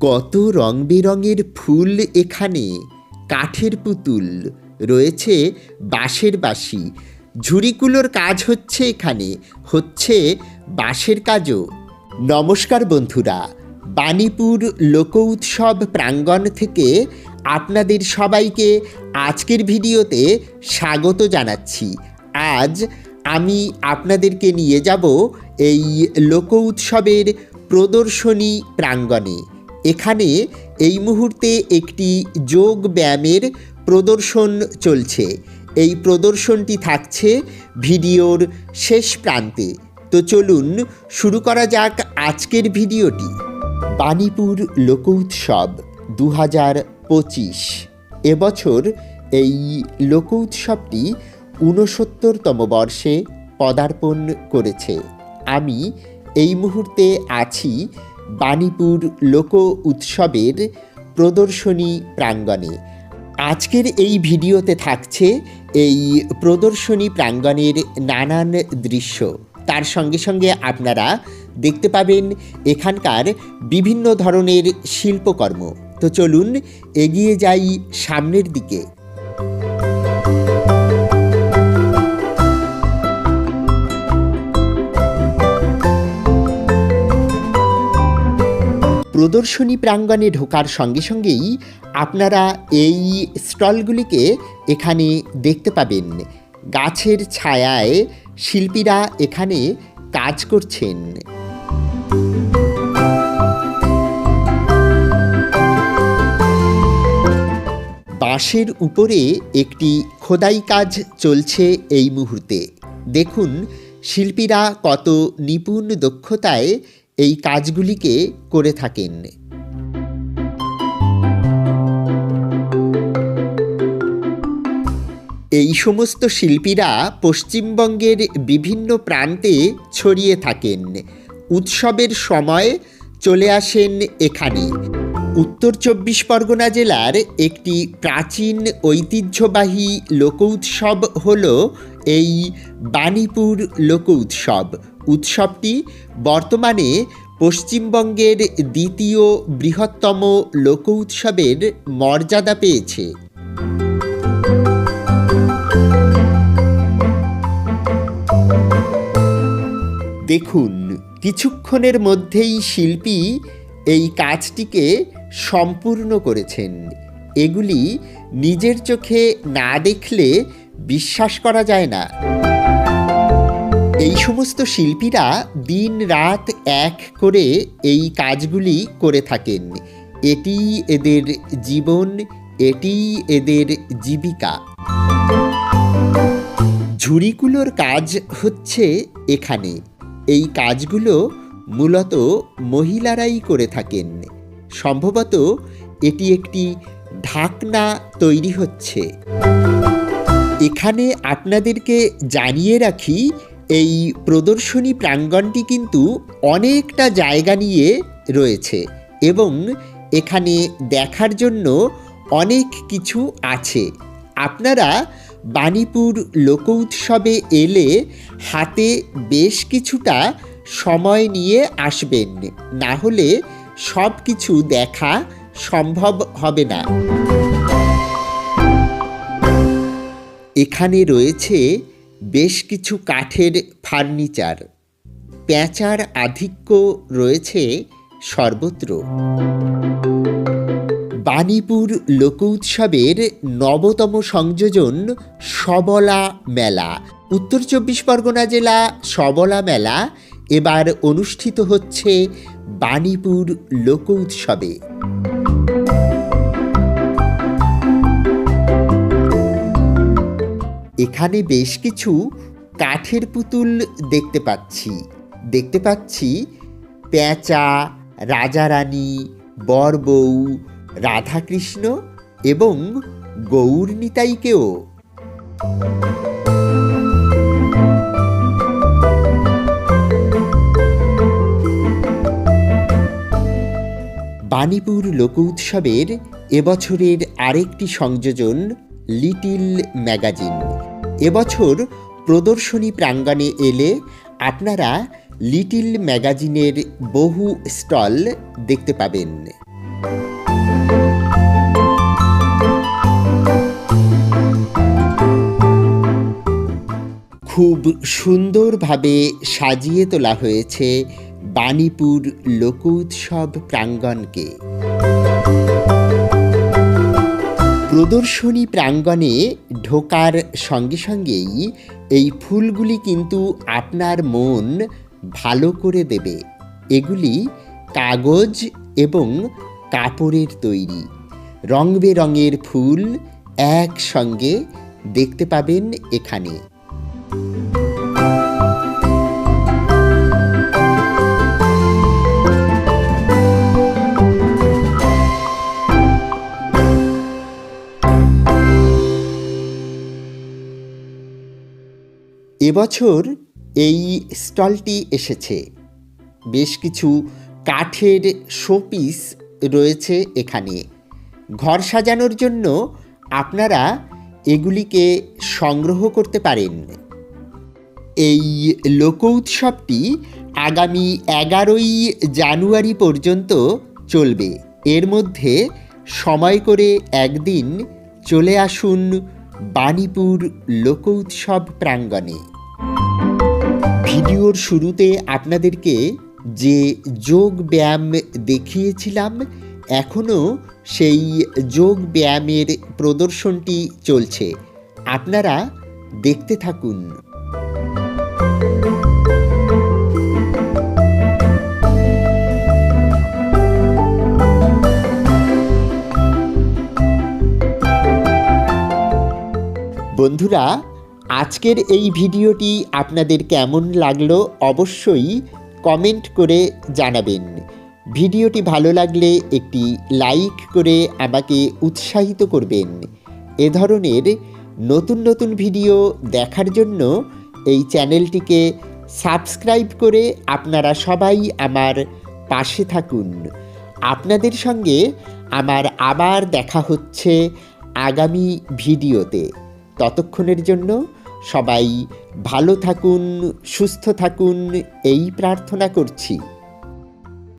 কত রং বেরঙের ফুল এখানে? কাঠের পুতুল, রয়েছে বাঁশের বাঁশি। ঝুড়িগুলোর কাজ হচ্ছে এখানে, হচ্ছে বাঁশের কাজও। নমস্কার বন্ধুরা, বাণীপুর লোক উৎসব প্রাঙ্গণ থেকে আপনাদের সবাইকে আজকের ভিডিওতে স্বাগত জানাচ্ছি। আজ আমি আপনাদেরকে নিয়ে যাব এই লোক উৎসবের প্রদর্শনী প্রাঙ্গণে। এখানে এই মুহূর্তে একটি যোগ ব্যায়ামের প্রদর্শন চলছে। এই প্রদর্শনটি থাকছে ভিডিওর শেষ প্রান্তে। তো চলুন শুরু করা যাক আজকের ভিডিওটি। বাণীপুর লোক উৎসব দু হাজার পঁচিশ। এবছর এই লোক উৎসবটি ঊনসত্তরতম বর্ষে পদার্পণ করেছে। আমি এই মুহূর্তে আছি বাণীপুর লোক উৎসবের প্রদর্শনী প্রাঙ্গণে। আজকের এই ভিডিওতে থাকছে এই প্রদর্শনী প্রাঙ্গণের নানান দৃশ্য। তার সঙ্গে সঙ্গে আপনারা দেখতে পাবেন এখানকার বিভিন্ন ধরনের শিল্পকর্ম। তো চলুন এগিয়ে যাই সামনের দিকে। প্রদর্শনী প্রাঙ্গণে ঢোকার সঙ্গে সঙ্গেই আপনারা এই স্টলগুলিকে এখানে দেখতে পাবেন। গাছের ছায়ায় শিল্পীরা এখানে কাজ করছেন। বাঁশের উপরে একটি খোদাই কাজ চলছে এই মুহূর্তে। দেখুন, শিল্পীরা কত নিপুণ দক্ষতায় এই কাজগুলিকে করে থাকেন। এই সমস্ত শিল্পীরা পশ্চিমবঙ্গের বিভিন্ন প্রান্তে ছড়িয়ে থাকেন। উৎসবের সময় চলে আসেন এখানে। উত্তর চব্বিশ পরগনা জেলার একটি প্রাচীন ঐতিহ্যবাহী লোক উৎসব হল এই বাণীপুর লোক উৎসব উৎসবটি বর্তমানে পশ্চিমবঙ্গের দ্বিতীয় বৃহত্তম লোক উৎসবের মর্যাদা পেয়েছে। দেখুন, কিছুক্ষণের মধ্যেই শিল্পী এই কাজটিকে সম্পূর্ণ করেছেন। এগুলি নিজের চোখে না দেখলে বিশ্বাস করা যায় না। এই সমস্ত শিল্পীরা দিন রাত এক করে এই কাজগুলি করে থাকেন। এটি এদের জীবন, এটি এদের জীবিকা। ঝুড়িগুলোর কাজ হচ্ছে এখানে। এই কাজগুলো মূলত মহিলারাই করে থাকেন। সম্ভবত এটি একটি ঢাকনা তৈরি হচ্ছে। এখানে আপনাদেরকে জানিয়ে রাখি এই প্রদর্শনী প্রাঙ্গণটি কিন্তু অনেকটা জায়গা নিয়ে রয়েছে এবং এখানে দেখার জন্য অনেক কিছু আছে। আপনারা বাণীপুর লোক উৎসবে এলে হাতে বেশ কিছুটা সময় নিয়ে আসবেন। না হলে সব কিছু দেখা সম্ভব হবে না। এখানে রয়েছে বেশ কিছু কাঠের ফার্নিচার। পেঁচার আধিক্য রয়েছে সর্বত্র। বাণীপুর লোক উৎসবের নবতম সংযোজন সবলা মেলা। উত্তর চব্বিশ পরগনা জেলা সবলা মেলা এবার অনুষ্ঠিত হচ্ছে বাণীপুর লোক উৎসবে এখানে বেশ কিছু কাঠের পুতুল দেখতে পাচ্ছি। দেখতে পাচ্ছি পেঁচা রাজারানী বর বউ রাধাকৃষ্ণ এবং গৌর নিতাইকেও। বাণীপুর লোক উৎসবের এবছরের আরেকটি সংযোজন লিটিল ম্যাগাজিন। এবছর প্রদর্শনী প্রাঙ্গণে এলে আপনারা লিটিল ম্যাগাজিনের বহু স্টল দেখতে পাবেন। খুব সুন্দরভাবে সাজিয়ে তোলা হয়েছে বাণীপুর লোকোৎসব প্রাঙ্গণকে। প্রদর্শনী প্রাঙ্গণে ঢোকার সঙ্গে সঙ্গেই এই ফুলগুলি কিন্তু আপনার মন ভালো করে দেবে। এগুলি কাগজ এবং কাপড়ের তৈরি। রং বেরঙের ফুল একসঙ্গে দেখতে পাবেন এখানে। এবছর এই স্টলটি এসেছে। বেশ কিছু কাঠের শোপিস রয়েছে এখানে। ঘর সাজানোর জন্য আপনারা এগুলিকে সংগ্রহ করতে পারেন। এই লোক উৎসবটি আগামী এগারোই জানুয়ারি পর্যন্ত চলবে। এর মধ্যে সময় করে একদিন চলে আসুন বাণীপুর লোক উৎসব প্রাঙ্গণে। ভিডিওর শুরুতে আপনাদেরকে যে যোগ ব্যায়াম দেখিয়েছিলাম এখনও সেই যোগ ব্যায়ামের প্রদর্শনটি চলছে। আপনারা দেখতে থাকুন। বন্ধুরা, আজকের এই ভিডিওটি আপনাদের কেমন লাগল অবশ্যই কমেন্ট করে জানাবেন। ভিডিওটি ভালো লাগলে একটি লাইক করে আমাকে উৎসাহিত করবেন। এ ধরনের নতুন নতুন ভিডিও দেখার জন্য এই চ্যানেলটিকে সাবস্ক্রাইব করে আপনারা সবাই আমার পাশে থাকুন। আপনাদের সঙ্গে আমার আবার দেখা হচ্ছে আগামী ভিডিওতে। ততক্ষণের জন্য সবাই ভালো থাকুন সুস্থ থাকুন এই প্রার্থনা করছি।